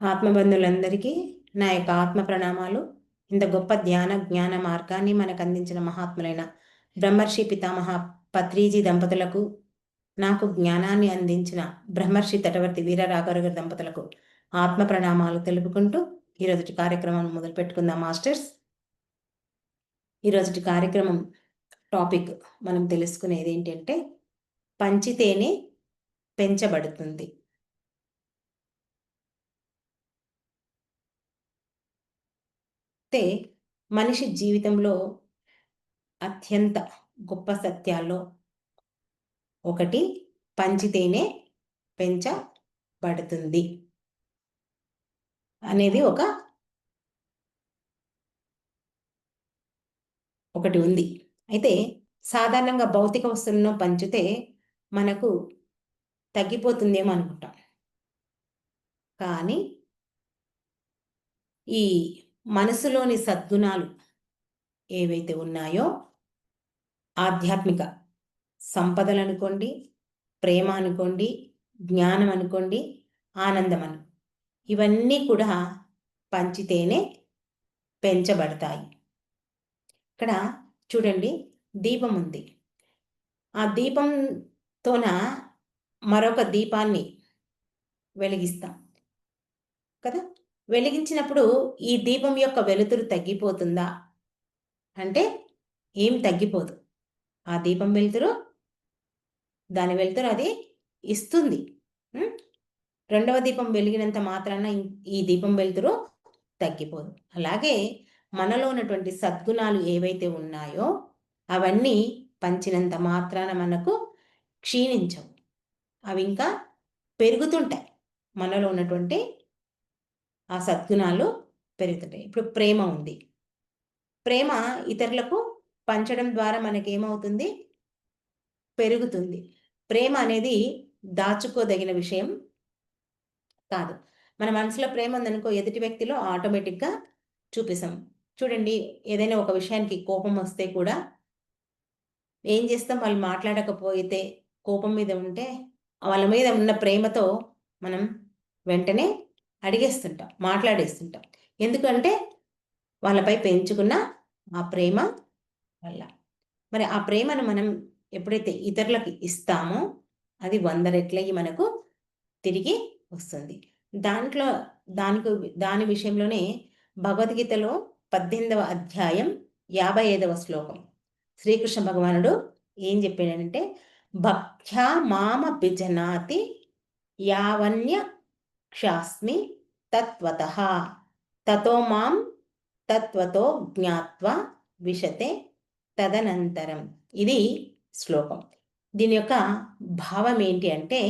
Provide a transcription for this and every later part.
ఆత్మబంధులందరికీ నా యొక్క ఆత్మ ప్రణామాలు. ఇంత గొప్ప ధ్యాన జ్ఞాన మార్గాన్ని మనకు అందించిన మహాత్ములైన బ్రహ్మర్షి పితామహ పత్రీజీ దంపతులకు నాకు జ్ఞానాన్ని అందించిన బ్రహ్మర్షి తటవర్తి వీర రాఘవగారి దంపతులకు ఆత్మ ప్రణామాలు తెలుపుకుంటూ ఈరోజు కార్యక్రమం మొదలు పెట్టుకుందాం మాస్టర్స్ ఈరోజు కార్యక్రమం టాపిక్ మనం తెలుసుకునేది ఏంటంటే పంచితేనే పెంచబడుతుంది. అయితే మనిషి జీవితంలో అత్యంత గొప్ప సత్యాల్లో ఒకటి పంచితేనే పెంచబడుతుంది అనేది ఒక ఒకటి ఉంది. అయితే సాధారణంగా భౌతిక వస్తువులను పంచితే మనకు తగ్గిపోతుందేమో అనుకుంటాం. కానీ ఈ మనసులోని సద్గుణాలు ఏవైతే ఉన్నాయో ఆధ్యాత్మిక సంపదలు అనుకోండి ప్రేమ అనుకోండి జ్ఞానం అనుకోండి ఆనందం అను ఇవన్నీ కూడా పంచితేనే పెంచబడతాయి. ఇక్కడ చూడండి దీపం ఉంది. ఆ దీపంతోన మరొక దీపాన్ని వెలిగిస్తాం కదా? వెలిగించినప్పుడు ఈ దీపం యొక్క వెలుతురు తగ్గిపోతుందా? అంటే ఏం తగ్గిపోదు. ఆ దీపం వెలుతురు దాని వెలుతురు అది ఇస్తుంది. రెండవ దీపం వెలిగినంత మాత్రాన ఈ దీపం వెలుతురు తగ్గిపోదు. అలాగే మనలో ఉన్నటువంటి సద్గుణాలు ఏవైతే ఉన్నాయో అవన్నీ పంచినంత మాత్రాన మనకు క్షీణించవు. అవి ఇంకా పెరుగుతుంటాయి. మనలో ఉన్నటువంటి ఆ సద్గుణాలు పెరుగుతుంటాయి. ఇప్పుడు ప్రేమ ఉంది. ప్రేమ ఇతరులకు పంచడం ద్వారా మనకేమవుతుంది? పెరుగుతుంది. ప్రేమ అనేది దాచుకోదగిన విషయం కాదు. మన మనసులో ప్రేమ ఉందనుకో ఎదుటి వ్యక్తిలో ఆటోమేటిక్గా చూపిస్తాం. చూడండి ఏదైనా ఒక విషయానికి కోపం వస్తే కూడా ఏం చేస్తాం? వాళ్ళు మాట్లాడకపోతే కోపం మీద ఉంటే వాళ్ళ మీద ఉన్న ప్రేమతో మనం వెంటనే అడిగేస్తుంటాం మాట్లాడేస్తుంటాం. ఎందుకంటే వాళ్ళపై పెంచుకున్న ఆ ప్రేమ వల్ల. మరి ఆ ప్రేమను మనం ఎప్పుడైతే ఇతరులకు ఇస్తామో అది వంద రెట్లయ్యి మనకు తిరిగి వస్తుంది. దాంట్లో దానికి దాని విషయంలోనే భగవద్గీతలో పద్దెనిమిదవ అధ్యాయం యాభై ఐదవ శ్లోకం. శ్రీకృష్ణ భగవానుడు ఏం చెప్పాడంటే భక్త్యా మామ బిజనాతి యావన్య క్షాస్మి తత్వత. తతో మాం తత్వతో జ్ఞాత్వ విశతే తదనంతరం. ఇది శ్లోకం. దీని యొక్క భావం ఏంటి అంటే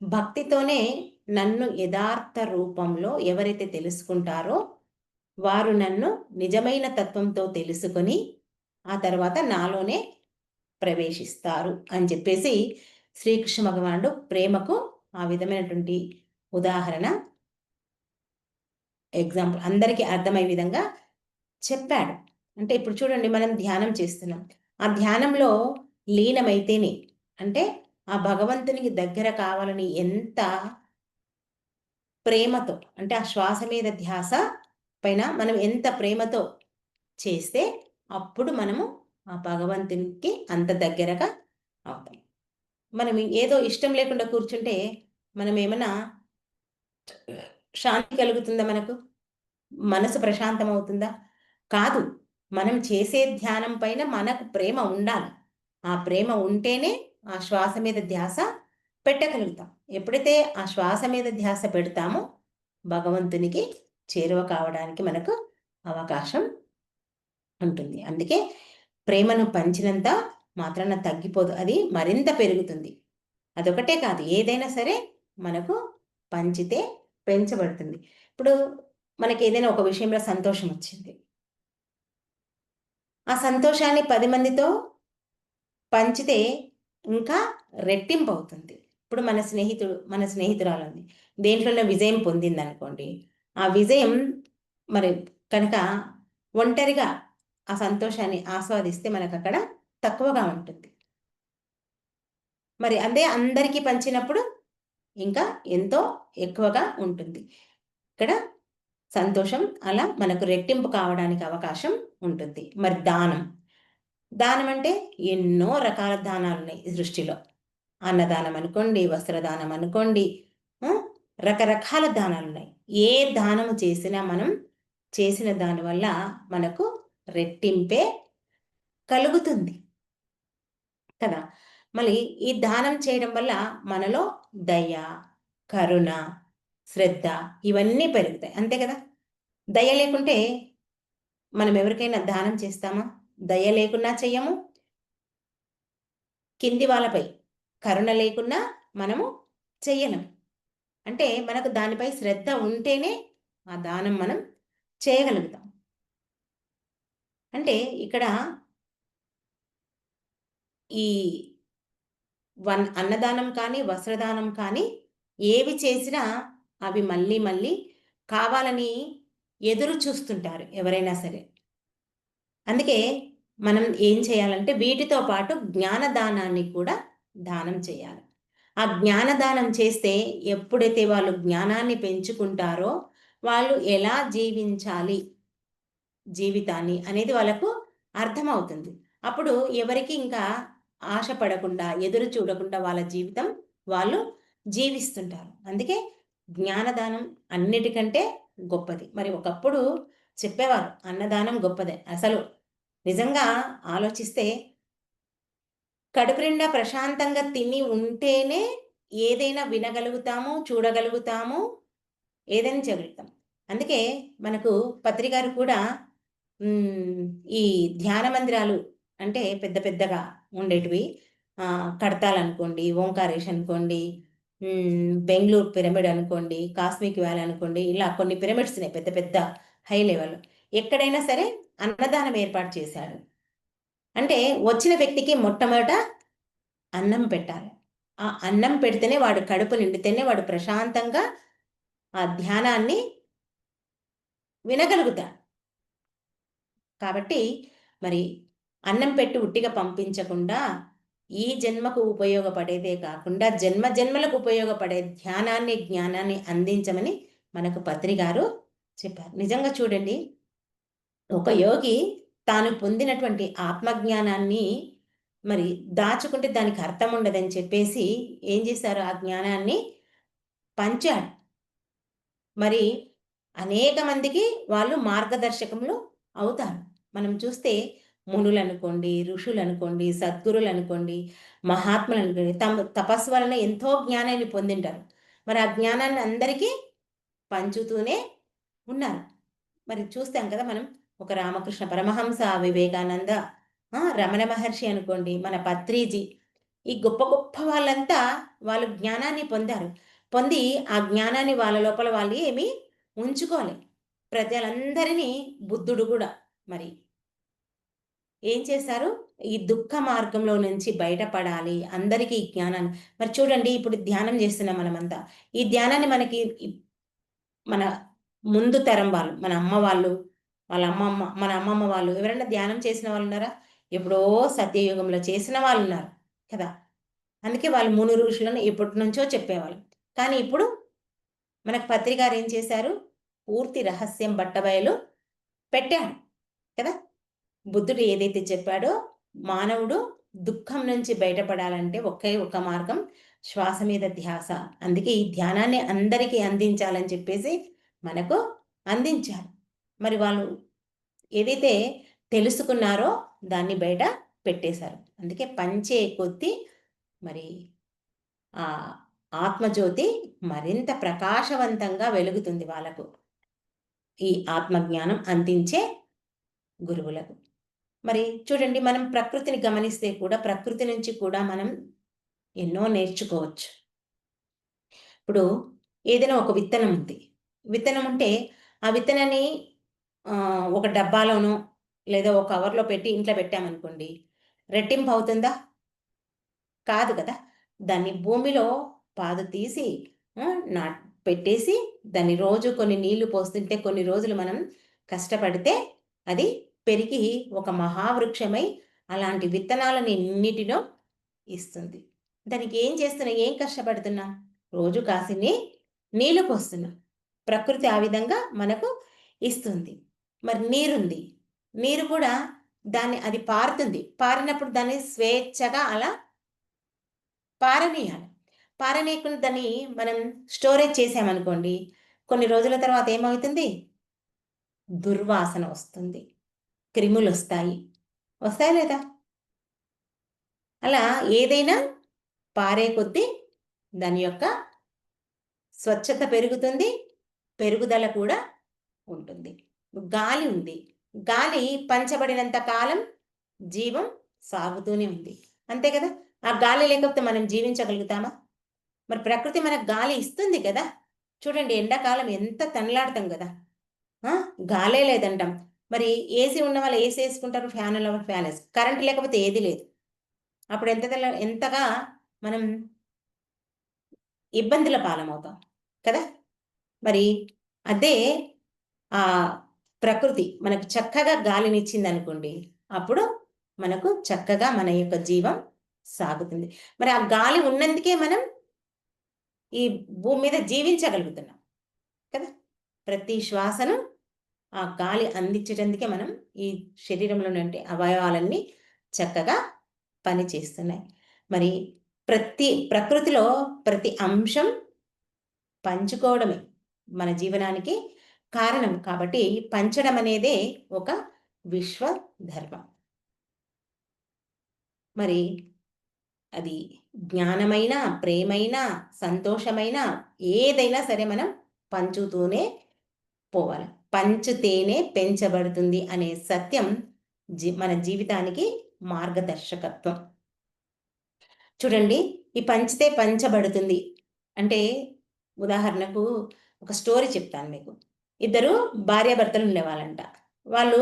భక్తితోనే నన్ను యథార్థ రూపంలో ఎవరైతే తెలుసుకుంటారో వారు నన్ను నిజమైన తత్వంతో తెలుసుకొని ఆ తర్వాత నాలోనే ప్రవేశిస్తారు అని చెప్పేసి శ్రీకృష్ణ భగవానుడు ప్రేమకు ఆ విధమైనటువంటి ఉదాహరణ ఎగ్జాంపుల్ అందరికీ అర్థమయ్యే విధంగా చెప్పాడు. అంటే ఇప్పుడు చూడండి మనం ధ్యానం చేస్తున్నాం. ఆ ధ్యానంలో లీనమైతేనే అంటే ఆ భగవంతునికి దగ్గర కావాలని ఎంత ప్రేమతో అంటే ఆ శ్వాస మీద ధ్యాస పైన మనం ఎంత ప్రేమతో చేస్తే అప్పుడు మనము ఆ భగవంతునికి అంత దగ్గరగా అవుతాం. మనం ఏదో ఇష్టం లేకుండా కూర్చుంటే మనం ఏమైనా శాంతి కలుగుతుందా మనకు? మనసు ప్రశాంతం అవుతుందా కాదు మనం చేసే ధ్యానం పైన మనకు ప్రేమ ఉండాలి. ఆ ప్రేమ ఉంటేనే ఆ శ్వాస మీద ధ్యాస పెట్టగలుగుతాం. ఎప్పుడైతే ఆ శ్వాస మీద ధ్యాస పెడతామో భగవంతునికి చేరువ కావడానికి మనకు అవకాశం ఉంటుంది. అందుకే ప్రేమను పంచినంత మాత్రాన తగ్గిపోదు. అది మరింత పెరుగుతుంది. అదొకటే కాదు ఏదైనా సరే మనకు పంచితే పెంచబడుతుంది. ఇప్పుడు మనకి ఏదైనా ఒక విషయంలో సంతోషం వచ్చింది. ఆ సంతోషాన్ని పది మందితో పంచితే ఇంకా రెట్టింపు అవుతుంది ఇప్పుడు మన స్నేహితుడు మన స్నేహితురాలు ఉంది దేంట్లోనే విజయం పొందింది అనుకోండి ఆ విజయం మరి కనుక ఒంటరిగా ఆ సంతోషాన్ని ఆస్వాదిస్తే మనకు అక్కడ తక్కువగా ఉంటుంది. మరి అదే అందరికీ పంచినప్పుడు ఇంకా ఎంతో ఎక్కువగా ఉంటుంది. ఇక్కడ సంతోషం అలా మనకు రెట్టింపు కావడానికి అవకాశం ఉంటుంది. మరి దానం. దానం అంటే ఎన్నో రకాల దానాలు ఉన్నాయి సృష్టిలో. అన్నదానం అనుకోండి వస్త్రదానం అనుకోండి రకరకాల దానాలు ఉన్నాయి. ఏ దానము చేసినా మనం చేసిన దానివల్ల మనకు రెట్టింపే కలుగుతుంది. కదా? మళ్ళీ ఈ దానం చేయడం వల్ల మనలో దయ కరుణ శ్రద్ధ ఇవన్నీ పెరుగుతాయి. అంతే కదా? దయ లేకుంటే మనం ఎవరికైనా దానం చేస్తామా? దయ లేకున్నా చెయ్యము. కింది వాళ్ళపై కరుణ లేకున్నా మనము చెయ్యలేము. అంటే మనకు దానిపై శ్రద్ధ ఉంటేనే ఆ దానం మనం చేయగలుగుతాం. అంటే ఇక్కడ ఈ వన్ అన్నదానం కానీ వస్త్రదానం కానీ ఏవి చేసినా అవి మళ్ళీ మళ్ళీ కావాలని ఎదురు చూస్తుంటారు ఎవరైనా సరే. అందుకే మనం ఏం చేయాలంటే వీటితో పాటు జ్ఞానదానాన్ని కూడా దానం చేయాలి. ఆ జ్ఞానదానం చేస్తే ఎప్పుడైతే వాళ్ళు జ్ఞానాన్ని పెంచుకుంటారో వాళ్ళు ఎలా జీవించాలి జీవితాన్ని అనేది వాళ్ళకు అర్థమవుతుంది. అప్పుడు ఎవరికి ఇంకా ఆశపడకుండా ఎదురు చూడకుండా వాళ్ళ జీవితం వాళ్ళు జీవిస్తుంటారు. అందుకే జ్ఞానదానం అన్నిటికంటే గొప్పది. మరి ఒకప్పుడు చెప్పేవారు అన్నదానం గొప్పదే. అసలు నిజంగా ఆలోచిస్తే కడుపు నిండా ప్రశాంతంగా తిని ఉంటేనే ఏదైనా వినగలుగుతాము చూడగలుగుతాము ఏదైనా చేయగలుగుతాం. అందుకే మనకు పత్రికారు కూడా ఈ ధ్యాన మందిరాలు అంటే పెద్ద పెద్దగా ఉండేటివి. కడతాలనుకోండి ఓంకారేష్ అనుకోండి బెంగళూరు పిరమిడ్ అనుకోండి కాస్మిక్ వ్యాలీ అనుకోండి ఇలా కొన్ని పిరమిడ్స్ ఉన్నాయి పెద్ద పెద్ద హై లెవెల్. ఎక్కడైనా సరే అన్నదానం ఏర్పాటు చేశాడు. అంటే వచ్చిన వ్యక్తికి మొట్టమొదట అన్నం పెట్టాలి. ఆ అన్నం పెడితేనే వాడు కడుపు నిండితేనే వాడు ప్రశాంతంగా ఆ ధ్యానాన్ని వినగలుగుతాడు. కాబట్టి మరి అన్నం పెట్టి ఉట్టిగా పంపించకుండా ఈ జన్మకు ఉపయోగపడేదే కాకుండా జన్మ జన్మలకు ఉపయోగపడే ధ్యానాన్ని జ్ఞానాన్ని అందించమని మనకు పత్రి గారు చెప్పారు. నిజంగా చూడండి ఒక యోగి తాను పొందినటువంటి ఆత్మజ్ఞానాన్ని మరి దాచుకుంటే దానికి అర్థం ఉండదని చెప్పేసి ఏం చేశారు? ఆ జ్ఞానాన్ని పంచాడు. మరి అనేక మందికి వాళ్ళు మార్గదర్శకములు అవుతారు. మనం చూస్తే మునులు అనుకోండి ఋషులు అనుకోండి సద్గురులు అనుకోండి మహాత్ములు అనుకోండి తమ తపస్సు వలన ఎంతో జ్ఞానాన్ని పొందింటారు. మరి ఆ జ్ఞానాన్ని అందరికీ పంచుతూనే ఉన్నారు. మరి చూస్తాం కదా మనం ఒక రామకృష్ణ పరమహంస వివేకానంద రమణ మహర్షి అనుకోండి మన పత్రిజీ ఈ గొప్ప గొప్ప వాళ్ళంతా వాళ్ళు జ్ఞానాన్ని పొందారు. పొంది ఆ జ్ఞానాన్ని వాళ్ళ లోపల వాళ్ళు ఏమి ఉంచుకోవాలి ప్రజలందరినీ బుద్ధుడు కూడా మరి ఏం చేశారు? ఈ దుఃఖ మార్గంలో నుంచి బయటపడాలి. అందరికీ జ్ఞానాన్ని. మరి చూడండి ఇప్పుడు ధ్యానం చేస్తున్నాం మనమంతా. ఈ ధ్యానాన్ని మనకి మన ముందు తరం వాళ్ళు మన అమ్మ వాళ్ళు వాళ్ళ అమ్మమ్మ మన అమ్మమ్మ వాళ్ళు ఎవరైనా ధ్యానం చేసిన వాళ్ళు ఉన్నారా? ఎప్పుడో సత్యయుగంలో చేసిన వాళ్ళు ఉన్నారు కదా? అందుకే వాళ్ళు మును ఋషులను ఎప్పటి నుంచో చెప్పేవాళ్ళు. కానీ ఇప్పుడు మనకు పత్రికారు ఏం చేశారు? పూర్తి రహస్యం బట్టబయలు పెట్టాడు కదా? బుద్ధుడు ఏదైతే చెప్పాడో మానవుడు దుఃఖం నుంచి బయటపడాలంటే ఒకే ఒక మార్గం శ్వాస మీద ధ్యాస. అందుకే ఈ ధ్యానాన్ని అందరికీ అందించాలని చెప్పేసి మనకు అందించారు. మరి వాళ్ళు ఏదైతే తెలుసుకున్నారో దాన్ని బయట పెట్టేశారు. అందుకే పంచే కొద్దీ మరి ఆ ఆత్మజ్యోతి మరింత ప్రకాశవంతంగా వెలుగుతుంది వాళ్ళకు. ఈ ఆత్మజ్ఞానం అందించే గురువులకు. మరి చూడండి మనం ప్రకృతిని గమనిస్తే కూడా ప్రకృతి నుంచి కూడా మనం ఎన్నో నేర్చుకోవచ్చు. ఇప్పుడు ఏదైనా ఒక విత్తనం ఉంది. విత్తనం ఉంటే ఆ విత్తనాన్ని ఒక డబ్బాలోనో లేదా ఒక కవర్లో పెట్టి ఇంట్లో పెట్టామనుకోండి రెట్టింపు అవుతుందా? కాదు కదా. దాన్ని భూమిలో పాదు తీసి నా పెట్టేసి దాన్ని రోజు కొన్ని నీళ్ళు పోస్తుంటే కొన్ని రోజులు మనం కష్టపడితే అది పెరిగి ఒక మహావృక్షమై అలాంటి విత్తనాలను ఎన్నిటినో ఇస్తుంది. దానికి ఏం చేస్తున్నా ఏం కష్టపడుతున్నా? రోజు కాసిని నీళ్ళు పోస్తున్నా. ప్రకృతి ఆ విధంగా మనకు ఇస్తుంది. మరి నీరుంది. నీరు కూడా దాన్ని అది పారుతుంది. పారినప్పుడు దాన్ని స్వేచ్ఛగా అలా పారనీయాలి. పారనీయకుండా దాన్ని మనం స్టోరేజ్ చేసామనుకోండి కొన్ని రోజుల తర్వాత ఏమవుతుంది? దుర్వాసన వస్తుంది. క్రిములు వస్తాయి. వస్తాయి లేదా? అలా ఏదైనా పారే కొద్దీ దాని యొక్క స్వచ్ఛత పెరుగుతుంది పెరుగుదల కూడా ఉంటుంది. గాలి ఉంది. గాలి పంచబడినంత కాలం జీవం సాగుతూనే ఉంది. అంతే కదా? ఆ గాలి లేకపోతే మనం జీవించగలుగుతామా? మరి ప్రకృతి మనకు గాలి ఇస్తుంది కదా? చూడండి ఎండాకాలం ఎంత తనలాడతాం కదా? గాలే లేదంటాం. మరి ఏసీ ఉన్న వాళ్ళు ఏసీ వేసుకుంటారు ఫ్యాన్ ఉన్న వాళ్ళు ఫ్యాన్ వేసు కరెంట్ లేకపోతే ఏది లేదు. అప్పుడు ఎంత ఎంతగా మనం ఇబ్బందుల పాలమవుతాం కదా? మరి అదే ఆ ప్రకృతి మనకు చక్కగా గాలినిచ్చింది అనుకోండి అప్పుడు మనకు చక్కగా మన యొక్క జీవం సాగుతుంది. మరి ఆ గాలి ఉన్నందుకే మనం ఈ భూమి మీద జీవించగలుగుతున్నాం కదా? ప్రతి శ్వాసను ఆ గాలి అందించడానికే మనం ఈ శరీరంలో ఉండే అవయవాలన్నీ చక్కగా పనిచేస్తున్నాయి మరి ప్రతి ప్రకృతిలో ప్రతి అంశం పంచుకోవడమే మన జీవనానికి కారణం. కాబట్టి పంచడం అనేదే ఒక విశ్వ ధర్మం మరి అది జ్ఞానమైన ప్రేమైన సంతోషమైన ఏదైనా సరే మనం పంచుతూనే పోవాలి. పంచుతేనే పెంచబడుతుంది అనే సత్యం జీ మన జీవితానికి మార్గదర్శకత్వం. చూడండి ఈ పంచితే పంచబడుతుంది. అంటే ఉదాహరణకు ఒక స్టోరీ చెప్తాను మీకు. ఇద్దరు భార్యాభర్తలు ఉండేవాళ్ళంట. వాళ్ళు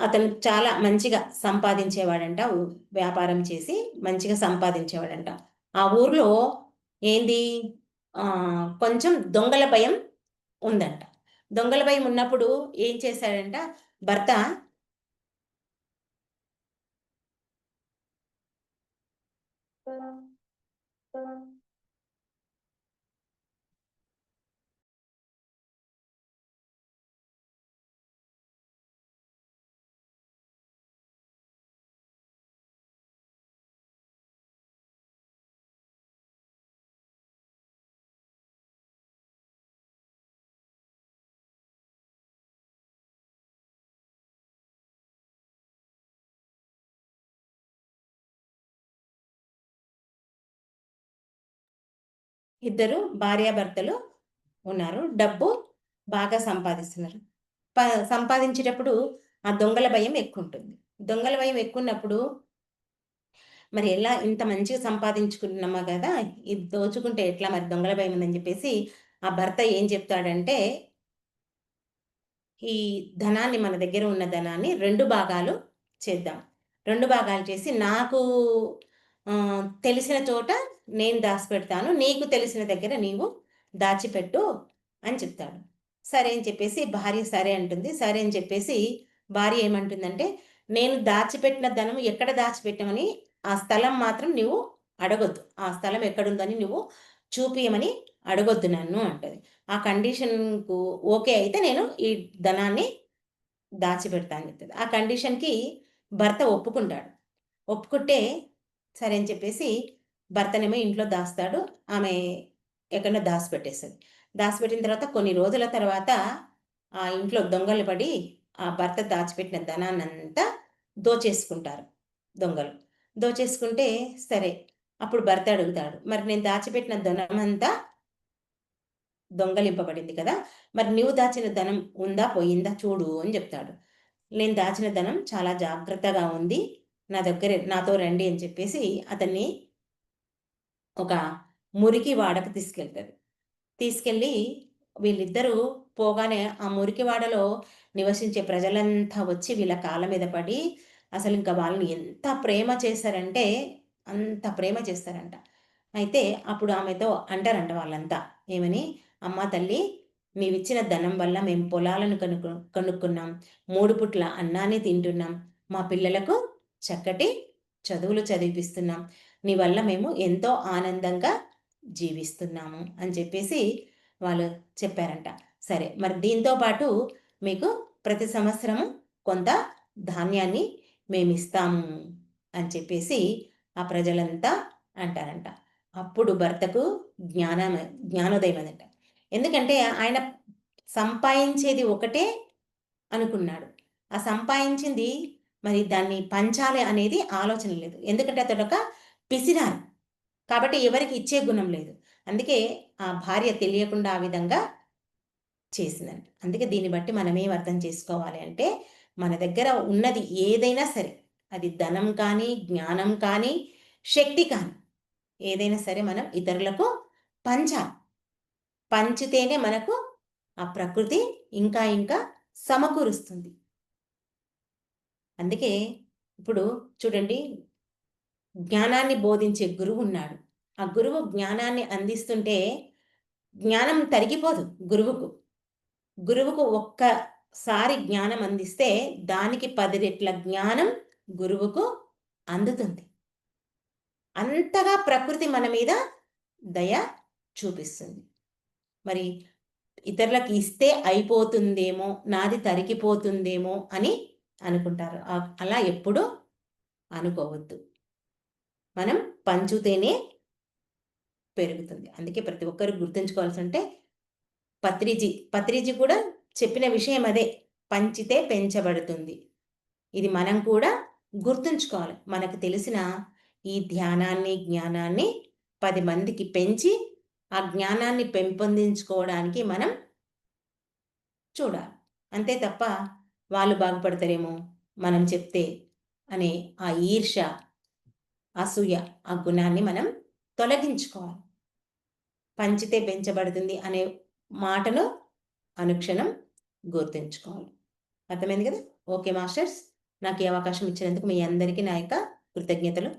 అతను చాలా మంచిగా సంపాదించేవాడంట వ్యాపారం చేసి మంచిగా సంపాదించేవాడంట. ఆ ఊర్లో ఏంది? కొంచెం దొంగల భయం ఉందంట. దొంగల భయం ఉన్నప్పుడు ఏం చేశాడంట భర్త ఇద్దరు భార్యాభర్తలు ఉన్నారు. డబ్బు బాగా సంపాదిస్తున్నారు. ప సంపాదించేటప్పుడు ఆ దొంగల భయం ఎక్కువ ఉంటుంది దొంగల భయం ఎక్కువ ఉన్నప్పుడు మరి ఎలా ఇంత మంచిగా సంపాదించుకున్నామా కదా ఇది దోచుకుంటే ఎట్లా మరి దొంగల భయం ఉందని చెప్పేసి ఆ భర్త ఏం చెప్తాడంటే ఈ ధనాన్ని మన దగ్గర ఉన్న ధనాన్ని రెండు భాగాలు చేద్దాం. రెండు భాగాలు చేసి నాకు తెలిసిన చోట నేను దాచిపెడతాను నీకు తెలిసిన దగ్గర నీవు దాచిపెట్టు అని చెప్తాడు. సరే అని చెప్పేసి భార్య సరే అంటుంది. సరే అని చెప్పేసి భార్య ఏమంటుందంటే నేను దాచిపెట్టిన ధనం ఎక్కడ దాచిపెట్టామని ఆ స్థలం మాత్రం నువ్వు అడగొద్దు. ఆ స్థలం ఎక్కడుందని నువ్వు చూపియమని అడగొద్దు నన్ను అంటది. ఆ కండిషన్కు ఓకే అయితే నేను ఈ ధనాన్ని దాచిపెడతాను చెప్తుంది. ఆ కండిషన్కి భర్త ఒప్పుకుంటాడు. ఒప్పుకుంటే సరే అని చెప్పేసి భర్తనేమో ఇంట్లో దాస్తాడు ఆమె ఎక్కడో దాచిపెట్టేస్తుంది దాచిపెట్టిన తర్వాత కొన్ని రోజుల తర్వాత ఆ ఇంట్లో దొంగలు పడి ఆ భర్త దాచిపెట్టిన ధనాన్నంతా దోచేసుకుంటారు దొంగలు. దోచేసుకుంటే సరే అప్పుడు భర్త అడుగుతాడు మరి నేను దాచిపెట్టిన ధనం అంతా దొంగలింపబడింది కదా మరి నువ్వు దాచిన ధనం ఉందా పోయిందా చూడు అని చెప్తాడు. నేను దాచిన ధనం చాలా జాగ్రత్తగా ఉంది నా దగ్గర నాతో రండి అని చెప్పేసి అతన్ని ఒక మురికి వాడకు తీసుకెళ్తుంది. తీసుకెళ్ళి వీళ్ళిద్దరూ పోగానే ఆ మురికి వాడలో నివసించే ప్రజలంతా వచ్చి వీళ్ళ కాళ్ళ మీద పడి అసలు ఇంకా వాళ్ళని ఎంత ప్రేమ చేశారంటే అంత ప్రేమ చేస్తారంట. అయితే అప్పుడు ఆమెతో అంటారంట వాళ్ళంతా ఏమని? అమ్మ తల్లి మేమిచ్చిన ధనం వల్ల మేము పొలాలను కనుక్కు కనుక్కున్నాం. మూడు పుట్ల అన్నాన్ని తింటున్నాం. మా పిల్లలకు చక్కటి చదువులు చదివిపిస్తున్నాం. నీ వల్ల మేము ఎంతో ఆనందంగా జీవిస్తున్నాము అని చెప్పేసి వాళ్ళు చెప్పారంట. సరే మరి దీంతో పాటు మీకు ప్రతి సంవత్సరం కొంత ధాన్యాన్ని మేము ఇస్తాము అని చెప్పేసి ఆ ప్రజలంతా అంటారంట. అప్పుడు భర్తకు జ్ఞాన జ్ఞానోదయం అదంట. ఎందుకంటే ఆయన సంపాదించేది ఒకటే అనుకున్నాడు. ఆ సంపాదించింది మరి దాన్ని పంచాలి అనేది ఆలోచన లేదు. ఎందుకంటే అతడు ఒక పిసినారు. కాబట్టి ఎవరికి ఇచ్చే గుణం లేదు. అందుకే ఆ భార్య తెలియకుండా ఆ విధంగా చేసిందండి అందుకే దీన్ని బట్టి మనం ఏం అర్థం చేసుకోవాలి అంటే మన దగ్గర ఉన్నది ఏదైనా సరే అది ధనం కానీ జ్ఞానం కానీ శక్తి కానీ ఏదైనా సరే మనం ఇతరులకు పంచాలి. పంచితేనే మనకు ఆ ప్రకృతి ఇంకా ఇంకా సమకూరుస్తుంది. అందుకే ఇప్పుడు చూడండి జ్ఞానాన్ని బోధించే గురువు ఉన్నాడు. ఆ గురువు జ్ఞానాన్ని అందిస్తుంటే జ్ఞానం తరిగిపోదు గురువుకు. గురువుకు ఒక్కసారి జ్ఞానం అందిస్తే దానికి పది రెట్ల జ్ఞానం గురువుకు అందుతుంది. అంతగా ప్రకృతి మన మీద దయ చూపిస్తుంది. మరి ఇతరులకు ఇస్తే అయిపోతుందేమో నాది తరిగిపోతుందేమో అని అనుకుంటారు. అలా ఎప్పుడూ అనుకోవద్దు. మనం పంచుతేనే పెరుగుతుంది. అందుకే ప్రతి ఒక్కరు గుర్తుంచుకోవాల్సి అంటే పత్రిజీ పత్రిజీ కూడా చెప్పిన విషయం అదే పంచితే పెంచబడుతుంది. ఇది మనం కూడా గుర్తుంచుకోవాలి. మనకు తెలిసిన ఈ ధ్యానాన్ని జ్ఞానాన్ని పది మందికి పెంచి ఆ జ్ఞానాన్ని పెంపొందించుకోవడానికి మనం చూడాలి. అంతే తప్ప వాళ్ళు బాగుపడతారేమో మనం చెప్తే అనే ఆ ఈర్ష అసూయ ఆ గుణాన్ని మనం తొలగించుకోవాలి. పంచితే పెంచబడుతుంది అనే మాటను అనుక్షణం గుర్తుంచుకోవాలి. అర్థమైంది కదా? ఓకే మాస్టర్స్ నాకు ఈ అవకాశం ఇచ్చినందుకు మీ అందరికీ నా యొక్క కృతజ్ఞతలు.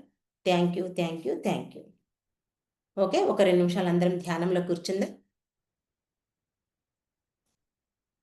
Thank you thank you thank you. Okay ఒక రెండు నిమిషాలు అందరం ధ్యానంలో కూర్చుందాం.